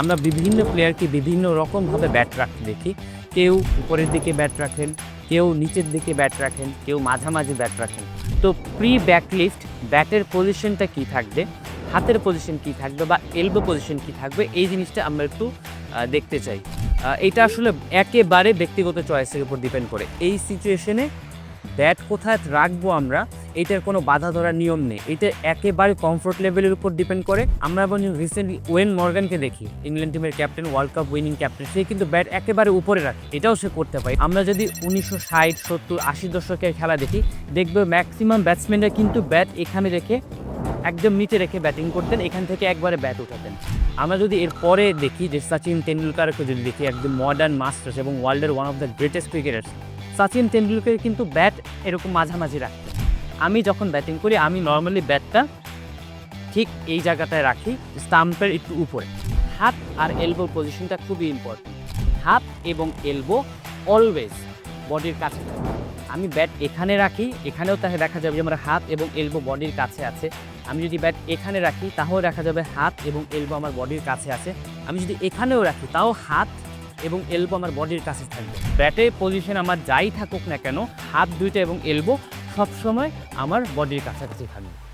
আমরা বিভিন্ন প্লেয়ারকে বিভিন্ন রকমভাবে ব্যাট রাখতে দেখি। কেউ উপরের দিকে ব্যাট রাখেন, কেউ নিচের দিকে ব্যাট রাখেন, কেউ মাঝামাঝি ব্যাট রাখেন। তো প্রি ব্যাকলিফট ব্যাটের পজিশনটা কি থাকবে, হাতের পজিশন কি থাকবে বা এলবো পজিশন কি থাকবে, এই জিনিসটা আমরা একটু দেখতে চাই। এটা আসলে একেবারে ব্যক্তিগত চয়েসের উপর ডিপেন্ড করে। এই সিচুয়েশনে ব্যাট কোথায় রাখব আমরা এটার কোনো বাধা ধরার নিয়ম নেই। এটা একেবারে কমফোর্ট লেভেলের উপর ডিপেন্ড করে। আমরা এবং রিসেন্টলি ওয়েন মর্গানকে দেখি ইংল্যান্ড টিমের captain world cup winning captain সে কিন্তু ব্যাট একেবারে উপরে রাখে। এটাও সে করতে পারে। আমরা যদি উনিশশো ষাট, সত্তর, আশি দশকের খেলা দেখি, দেখবে ম্যাক্সিমাম ব্যাটসম্যানরা কিন্তু ব্যাট এখানে রেখে, একদম নিচে রেখে ব্যাটিং করতেন, এখান থেকে একবারে ব্যাট উঠাতেন। আমরা যদি এর পরে দেখি যে সচিন তেন্ডুলকারকে যদি দেখি, একদম মডার্ন মাস্টার্স এবং ওয়ার্ল্ডের one of the greatest cricketers Sachin Tendulkar কিন্তু ব্যাট এরকম মাঝামাঝি রাখতেন। আমি যখন ব্যাটিং করি, আমি নর্মালি ব্যাটটা ঠিক এই জায়গাটায় রাখি স্টাম্পের একটু উপরে। হাত আর এলবোর পজিশনটা খুবই ইম্পর্টেন্ট হাত এবং এলবো অলওয়েজ বডির কাছে। আমি ব্যাট এখানে রাখি, এখানেও তাহলে দেখা যাবে যে আমার হাত এবং এলবো বডির কাছে আছে। আমি যদি ব্যাট এখানে রাখি তাহলে দেখা যাবে হাত এবং এলবো আমার বডির কাছে আছে। আমি যদি এখানেও রাখি, তাও হাত এবং এলবো আমার বডির কাছে থাকবে। ব্যাটের পজিশন আমার যাই থাকুক না কেন, হাত দুইটা এবং এলবো সবসময় আমার বডির কাছাকাছি থাকবে